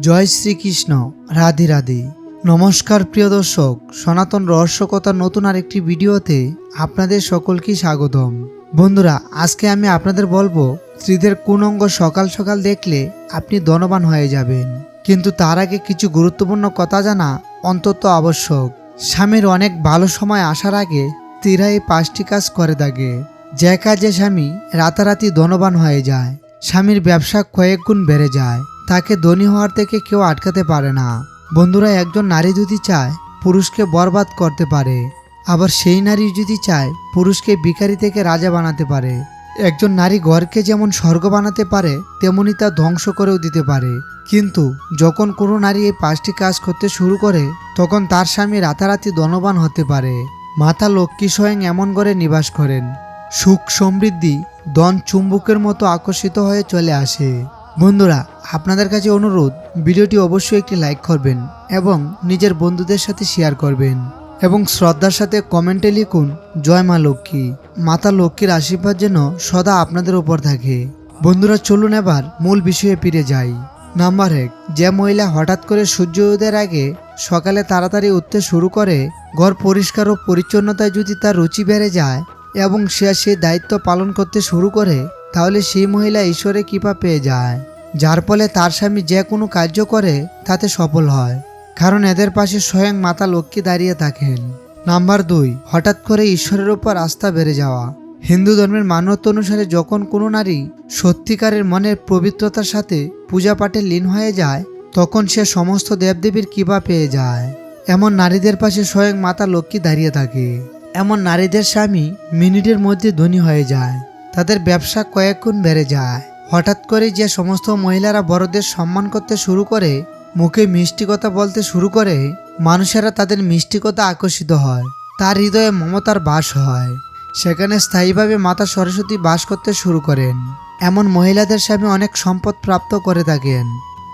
জয় শ্রীকৃষ্ণ, রাধে রাধে। নমস্কার প্রিয় দর্শক, সনাতন রহস্যকথার নতুন আরেকটি ভিডিওতে আপনাদের সকলকে স্বাগতম। বন্ধুরা, আজকে আমি আপনাদের বলব, স্ত্রীদের কোন অঙ্গ সকাল সকাল দেখলে আপনি ধনবান হয়ে যাবেন। কিন্তু তার আগে কিছু গুরুত্বপূর্ণ কথা জানা অন্তত আবশ্যক। স্বামীর অনেক ভালো সময় আসার আগে স্ত্রীরা এই পাঁচটি কাজ করে থাকে। যে কাজে স্বামী রাতারাতি ধনবান হয়ে যায়। স্বামীর ব্যবসা কয়েক গুণ বেড়ে যায়। তাকে ধনী হওয়ার থেকে কেউ আটকাতে পারে না। বন্ধুরা, একজন নারী যদি চায়, পুরুষকে বরবাদ করতে পারে। আবার সেই নারী যদি চায়, পুরুষকে ভিখারি থেকে রাজা বানাতে পারে। একজন নারী ঘরকে যেমন স্বর্গ বানাতে পারে, তেমনি তা ধ্বংস করেও দিতে পারে। কিন্তু যখন কোনো নারী এই পাঁচটি কাজ করতে শুরু করে, তখন তার স্বামী রাতারাতি ধনবান হতে পারে। মাতা লক্ষ্মী স্বয়ং এমন ঘরে নিবাস করেন। সুখ সমৃদ্ধি দন চুম্বকের মতো আকর্ষিত হয়ে চলে আসে। বন্ধুরা, আপনাদের কাছে অনুরোধ, ভিডিওটি অবশ্যই একটি লাইক করবেন এবং নিজের বন্ধুদের সাথে শেয়ার করবেন। এবং শ্রদ্ধার সাথে কমেন্টে লিখুন, জয় মা লক্ষ্মী। মাতা লক্ষ্মীর আশীর্বাদ যেন সদা আপনাদের উপর থাকে। বন্ধুরা, চলুন এবার মূল বিষয়ে ফিরে যাই। নাম্বার এক, যে মহিলা হঠাৎ করে সূর্য উদয়ের আগে সকালে তাড়াতাড়ি উঠতে শুরু করে, ঘর পরিষ্কার ও পরিচ্ছন্নতায় যদি তার রুচি বেড়ে যায় এবং সে সেই দায়িত্ব পালন করতে শুরু করে তাহলে সেই মহিলা ঈশ্বরে কৃপা পেয়ে যায়, যার ফলে তার স্বামী যে কোনো কার্য করে, তাতে সফল হয়। কারণ এদের পাশে স্বয়ং মাতা লক্ষ্মী দাঁড়িয়ে থাকেন। নাম্বার দুই, হঠাৎ করে ঈশ্বরের ওপর আস্থা বেড়ে যাওয়া। হিন্দু ধর্মের মান্যতা অনুসারে যখন কোনো নারী সত্যিকারের মনের পবিত্রতার সাথে পূজা পাঠে লীন হয়ে যায়, তখন সে সমস্ত দেবদেবীর কৃপা পেয়ে যায়। এমন নারীদের পাশে স্বয়ং মাতা লক্ষ্মী দাঁড়িয়ে থাকে। এমন নারীদের স্বামী মিনিটের মধ্যে ধনী হয়ে যায়। তাদের ব্যবসা কয়েক গুণ বেড়ে যায়। হঠাৎ করে যে সমস্ত মহিলারা বড়দের সম্মান করতে শুরু করে, মুখে মিষ্টি কথা বলতে শুরু করে, মানুষেরা তাদের মিষ্টিকতা আকর্ষিত হয়। তার হৃদয়ে মমতার বাস হয়। সেখানে স্থায়ীভাবে মাতা সরস্বতী বাস করতে শুরু করেন। এমন মহিলাদের স্বামী অনেক সম্পদ প্রাপ্ত করে থাকেন।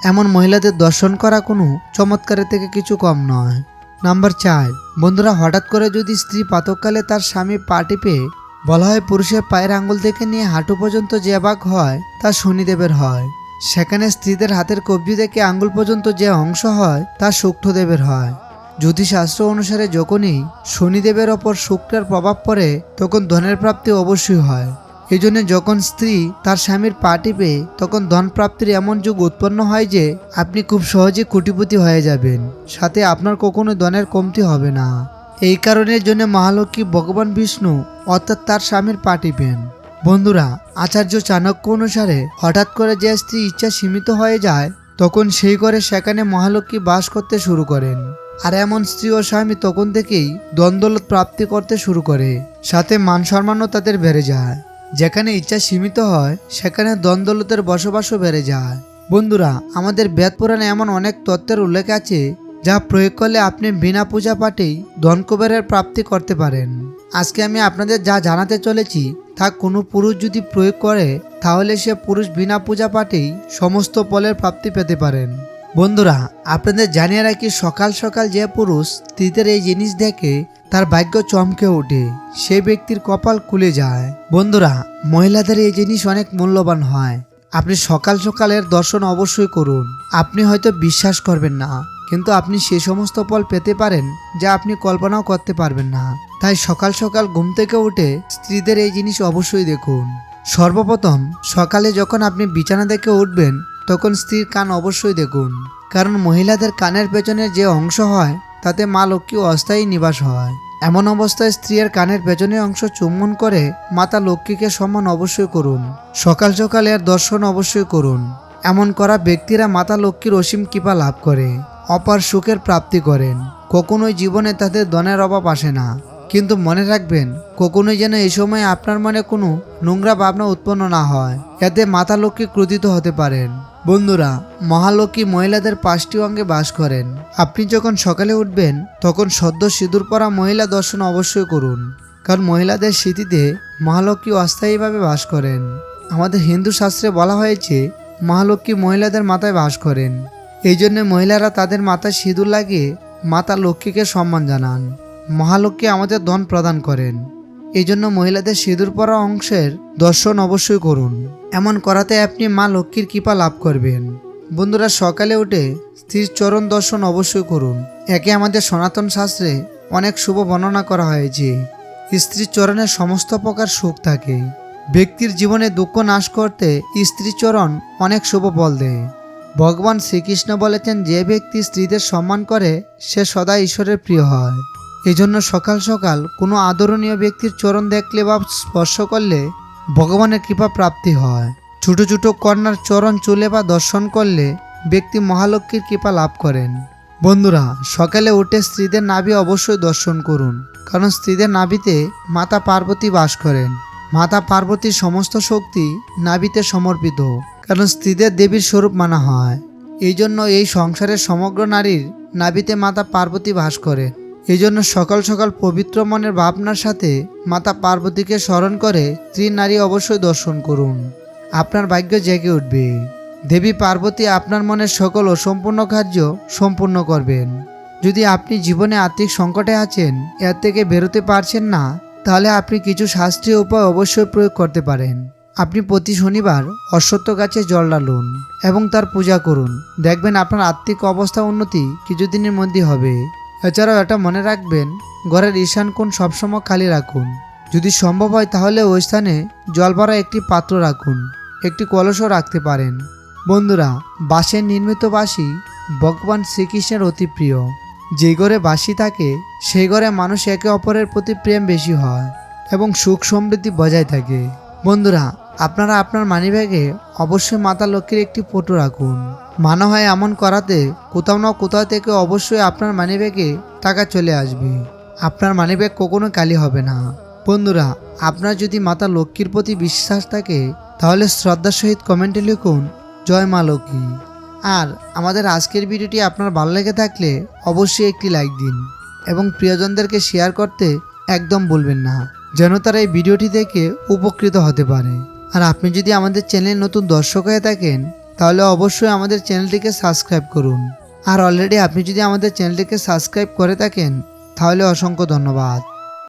এমন মহিলাদের দর্শন করা কোনো চমৎকারের থেকে কিছু কম নয়। নাম্বার চার, বন্ধুরা হঠাৎ করে যদি স্ত্রী পাতককালে তার স্বামী পা টিপে বলা হয় পুরুষের পায়ের আঙ্গুল থেকে নিয়ে হাঁটু পর্যন্ত যে বাঘ হয়, তা শনিদেবের হয়। সেখানে স্ত্রীদের হাতের কবজি থেকে আঙ্গুল পর্যন্ত যে অংশ হয়, তা শুক্রদেবের হয়। জ্যোতিষশাস্ত্র অনুসারে যখনই শনিদেবের ওপর শুক্রের প্রভাব পড়ে, তখন ধনের প্রাপ্তি অবশ্যই হয়। এই জন্য যখন স্ত্রী তার স্বামীর পা টিপে, তখন ধন প্রাপ্তির এমন যুগ উৎপন্ন হয় যে, আপনি খুব সহজে কোটিপতি হয়ে যাবেন। সাথে আপনার কখনো ধনের কমতি হবে না। এই কারণের জন্য মহালক্ষ্মী ভগবান বিষ্ণু অর্থাৎ তার স্বামীর পা টিপেন। বন্ধুরা, আচার্য চাণক্য অনুসারে হঠাৎ করে যে স্ত্রী ইচ্ছা সীমিত হয়ে যায়, তখন সেই করে সেখানে মহালক্ষ্মী বাস করতে শুরু করেন। আর এমন স্ত্রী ও স্বামী তখন থেকেই দ্বন্দ্বলত প্রাপ্তি করতে শুরু করে। সাথে মান সম্মানও তাদের বেড়ে যায়। যেখানে ইচ্ছা সীমিত হয়, সেখানে দ্বন্দ্বলতের বসবাসও বেড়ে যায়। বন্ধুরা, আমাদের বেদ পুরাণে এমন অনেক তত্ত্বের উল্লেখ আছে যা প্রয়োগ করলে আপনি বিনা পূজা পাঠেই ধনকুবেরের প্রাপ্তি করতে পারেন। আজকে আমি আপনাদের যা জানাতে চলেছি, তা কোনো পুরুষ যদি প্রয়োগ করে, তাহলে সে পুরুষ বিনা পূজা পাঠেই সমস্ত ফলের প্রাপ্তি পেতে পারেন। বন্ধুরা, আপনাদের জানিয়ে রাখি, সকাল সকাল যে পুরুষ তীতের এই জিনিস দেখে তার ভাগ্য চমকে ওঠে। সে ব্যক্তির কপাল খুলে যায়। বন্ধুরা, মহিলাদের এই জিনিস অনেক মূল্যবান হয়। আপনি সকাল সকালের দর্শন অবশ্যই করুন। আপনি হয়তো বিশ্বাস করবেন না। কিন্তু আপনি সে সমস্ত ফল পেতে পারেন যা আপনি কল্পনাও করতে পারবেন না। তাই সকাল সকাল ঘুম থেকে উঠে স্ত্রীদের এই জিনিস অবশ্যই দেখুন। সর্বপ্রথম, সকালে যখন আপনি বিছানা থেকে উঠবেন, তখন স্ত্রীর কান অবশ্যই দেখুন। কারণ মহিলাদের কানের পেছনের যে অংশ হয়, তাতে মা লক্ষ্মী অস্থায়ী নিবাস হয়। এমন অবস্থায় স্ত্রীর কানের পেছনের অংশ চুম্বন করে মাতা লক্ষ্মীকে সম্মান অবশ্যই করুন। সকাল সকাল এর দর্শন অবশ্যই করুন। এমন করা ব্যক্তিরা মাতা লক্ষ্মীর অসীম কৃপা লাভ করে। অপার সুখের প্রাপ্তি করেন। কখনোই জীবনে তাদের ধনের অভাব আসে না। কিন্তু মনে রাখবেন, কখনোই যেন এই সময় আপনার মনে কোনো নোংরা ভাবনা উৎপন্ন না হয়। এতে মাতা লক্ষ্মী ক্রোধিত হতে পারেন। বন্ধুরা, মহালক্ষ্মী মহিলাদের পাঁচটি অঙ্গে বাস করেন। আপনি যখন সকালে উঠবেন, তখন সদ্য সিঁদুর পরা মহিলা দর্শন অবশ্যই করুন। কারণ মহিলাদের স্মৃতিতে মহালক্ষ্মী অস্থায়ীভাবে বাস করেন। আমাদের হিন্দু শাস্ত্রে বলা হয়েছে, মহালক্ষ্মী মহিলাদের মাথায় বাস করেন। এই জন্য মহিলারা তাদের মাথায় সিঁদুর লাগিয়ে মাতা লক্ষ্মীকে সম্মান জানান। মহালক্ষ্মী আমাদের ধন প্রদান করেন। এই জন্য মহিলাদের সিঁদুর পরা অংশের দর্শন অবশ্যই করুন। এমন করাতে আপনি মা লক্ষ্মীর কৃপা লাভ করবেন। বন্ধুরা, সকালে উঠে স্ত্রীর চরণ দর্শন অবশ্যই করুন। একে আমাদের সনাতন শাস্ত্রে অনেক শুভ বর্ণনা করা হয়েছে স্ত্রীর চরণে সমস্ত প্রকার সুখ থাকে। ব্যক্তির জীবনে দুঃখ নাশ করতে স্ত্রী চরণ অনেক শুভ বল দেয়। ভগবান শ্রীকৃষ্ণ বলেছেন, যে ব্যক্তি স্ত্রীদের সম্মান করে, সে সদা ঈশ্বরের প্রিয় হয়। এই জন্য সকাল সকাল কোনো আদরণীয় ব্যক্তির চরণ দেখলে বা স্পর্শ করলে ভগবানের কৃপা প্রাপ্তি হয়। ছোট ছোট কন্যার চরণ চুলে বা দর্শন করলে ব্যক্তি মহালক্ষ্মীর কৃপা লাভ করেন। বন্ধুরা, সকালে উঠে স্ত্রীদের নাভি অবশ্যই দর্শন করুন, কারণ স্ত্রীদের নাভিতে মাতা পার্বতী বাস করেন। মাতা পার্বতীর সমস্ত শক্তি নাভিতে সমর্পিত। কারণ স্ত্রীদের দেবীর স্বরূপ মানা হয়। এই জন্য এই সংসারের সমগ্র নারীর নাভিতে মাতা পার্বতী বাস করে। এই জন্য সকাল সকাল পবিত্র মনের ভাবনার সাথে মাতা পার্বতীকে স্মরণ করে স্ত্রী নারী অবশ্যই দর্শন করুন। আপনার ভাগ্য জেগে উঠবে। দেবী পার্বতী আপনার মনের সকল অসম্পূর্ণ কার্য সম্পূর্ণ করবেন। যদি আপনি জীবনে আর্থিক সংকটে আছেন, এর থেকে বেরোতে পারছেন না, তাহলে আপনি কিছু শাস্ত্রীয় উপায় অবশ্যই প্রয়োগ করতে পারেন। আপনি প্রতি শনিবার অশ্বত্থ গাছে জল ডালুন এবং তার পূজা করুন। দেখবেন আপনার আর্থিক অবস্থা উন্নতি কিছুদিনের মধ্যে হবে। এছাড়াও এটা মনে রাখবেন, ঘরের ঈশান কোণ সবসময় খালি রাখুন। যদি সম্ভব হয় তাহলে ওই স্থানে জল ভরা একটি পাত্র রাখুন, একটি কলসও রাখতে পারেন। বন্ধুরা, বাঁশের নির্মিত বাঁশি ভগবান শ্রীকৃষ্ণের অতি প্রিয়। যে ঘরে বাঁশি থাকে, সেই ঘরে মানুষ একে অপরের প্রতি প্রেম বেশি হয় এবং সুখ সমৃদ্ধি বজায় থাকে। বন্ধুরা আপনারা আপনার মানিব্যাগে অবশ্যই মাতা লক্ষ্মীর একটি ফটো রাখুন। মানা হয় এমন করাতে কোথাও না কোথাও থেকে অবশ্যই আপনার মানিব্যাগে টাকা চলে আসবে। আপনার মানিব্যাগ কখনো কালি হবে না। বন্ধুরা, আপনার যদি মাতা লক্ষ্মীর প্রতি বিশ্বাস থাকে, তাহলে শ্রদ্ধার সহিত কমেন্টে লিখুন, জয় মা লক্ষ্মী। আর আমাদের আজকের ভিডিওটি আপনার ভালো লেগে থাকলে অবশ্যই একটি লাইক দিন এবং প্রিয়জনদেরকে শেয়ার করতে একদম বলবেন না, যেন তারা এই ভিডিওটি দেখে উপকৃত হতে পারে। আর আপনি যদি আমাদের চ্যানেল নতুন দর্শক হয়ে থাকেন, তাহলে অবশ্যই আমাদের চ্যানেলটিকে সাবস্ক্রাইব করুন। আর অলরেডি আপনি যদি আমাদের চ্যানেলটিকে সাবস্ক্রাইব করে থাকেন, তাহলে অসংখ্য ধন্যবাদ।